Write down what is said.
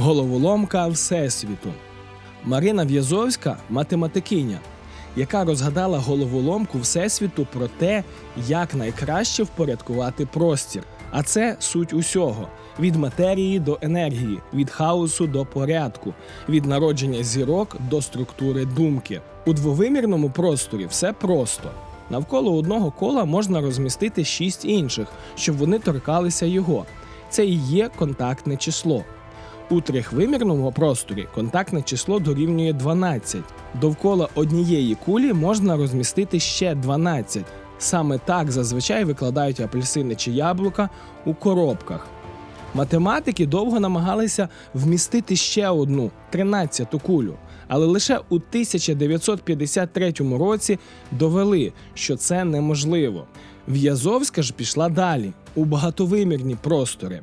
Головоломка Всесвіту. Марина В'язовська математикиня, яка розгадала головоломку Всесвіту про те, як найкраще впорядкувати простір. А це суть усього: від матерії до енергії, від хаосу до порядку, від народження зірок до структури думки. У двовимірному просторі все просто. Навколо одного кола можна розмістити шість інших, щоб вони торкалися його. Це і є контактне число. У трьохвимірному просторі контактне число дорівнює 12. Довкола однієї кулі можна розмістити ще 12. Саме так зазвичай викладають апельсини чи яблука у коробках. Математики довго намагалися вмістити ще одну 13-ту кулю, але лише у 1953 році довели, що це неможливо. В'язовська ж пішла далі у багатовимірні простори.